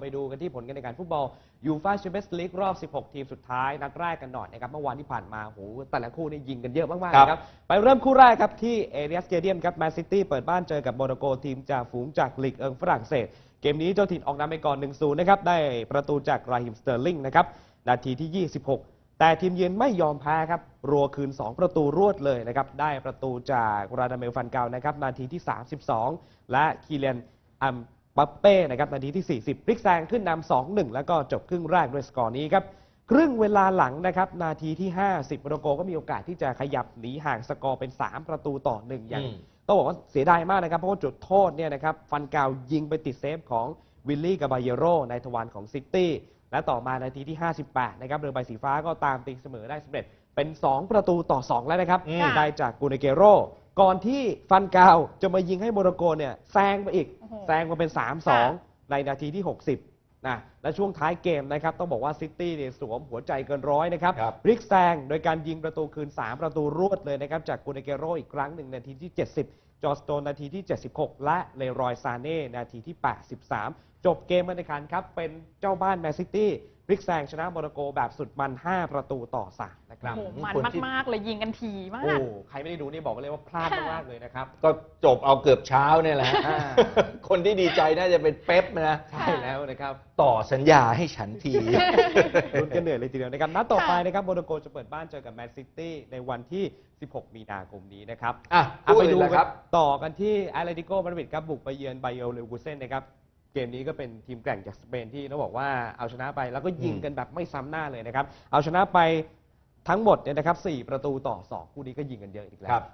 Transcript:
ไปดูกันที่ผลการแข่งขันฟุตบอลยูฟ่าแชมเปี้ยนส์ลีกรอบ 16 ทีมสุดท้าย นัดแรกกันหน่อยนะครับ เมื่อวานที่ผ่านมาโหแต่ละคู่นี่ยิงกันเยอะมากๆครับนะครับ ไปเริ่มคู่แรกครับ ที่เอเรียสเ a เดียมครับแมนซิตี้เปิดบ้านเจอกับโมนาโกทีมจากฝูงจากลีกเอิงฝรั่งเศส เกมนี้เจ้าถิ่นออกนำไปก่อน 1-0 นะครับ ได้ประตูจากราฮิมสเตอร์ลิงนะครับ นาทีที่ 26แต่ทีมเยือนไม่ยอมแพ้ครับ รัวคืน 2 ประตูรวดเลยนะครับ ได้ประตูจากราดาเมลฟันเกานะครับ นาทีที่ 32 และคีเลียนอัม บัปเป้นะครับนาทีที่ 40พลิกแซงขึ้นนำ2-1 แล้วก็จบครึ่งแรกด้วยสกอร์นี้ครับครึ่งเวลาหลังนะครับนาทีที่ 50โมร็อกโกก็มีโอกาสที่จะขยับหนีห่างสกอร์เป็น 3 ประตูต่อหนึ่งอย่างอืมต้องบอกว่าเสียดายมากนะครับเพราะว่าจุดโทษเนี่ยนะครับฟันกาวยิงไปติดเซฟของวิลลี่กาบาเยโรในทวารของซิตี้และต่อมานาทีที่ 58 นะครับเรือใบสีฟ้าก็ตามตีเสมอได้สำเร็จเป็น 2 ประตูต่อ 2 แล้วนะครับอืมได้จากกูเนเกโร ก่อนที่ฟันกาวจะมายิงให้โมร็อกโกเนี่ยแซงไปอีก โอ้โห แซงมาเป็น 3-2 ในนาทีที่ 60นะและช่วงท้ายเกมนะครับ ต้องบอกว่าซิตี้เนี่ยสวมหัวใจเกินร้อยนะครับครับพลิกแซงโดยการยิงประตูคืน 3 ประตูรวดเลยนะครับ จากกูเนเกโรอีกครั้งหนึ่งนาทีที่ 70 จอร์สโตนนาทีที่ 76 และเลรอยซาเน่นาทีที่ 83 จบเกมการแข่งขันครับ เป็นเจ้าบ้านแมนซิตี้ พลิกแซงชนะโมร็อกโกแบบสุดมัน 5 ประตูต่อ3นะครับโอ้โหมันคนที่มากๆเลยยิงกันทีมาโอ้ก ใครไม่ได้ดูนี่บอกกันเลยว่าพลาดมากๆเลยนะครับ ก็จบเอาเกือบเช้าเนี่ยแหละ อ่า คนที่ดีใจน่าจะเป็นเป๊ปนะ ใช่แล้วนะครับ ต่อสัญญาให้ฉันที ลุ้นกันเหนื่อยเลยทีเดียวนะครับนัดต่อไปค่ะนะครับโมนาโกจะเปิดบ้านเจอกับแมนซิตี้ในวันที่ 16 มีนาคมนี้นะครับ อะเอาไปคู่อื่นดูเลยกัครับนต่อกันที่แอตเลติโกมาดริดครับบุกไปเยือนไบเอลเลวูเซนนะครับเก มนี้ก็เป็นทีมแกร่งจากสเปนที่ต้องบอกว่าเอาชนะไปแล้วก็ยิงกันแบบไม่ซ้ำหน้าเลยนะครับ เอาชนะไปทั้งหมดเนี่ยนะครับ4ประตูต่อ 2 คู่นี้ก็ยิงกันเยอะอีกแล้ครัวบ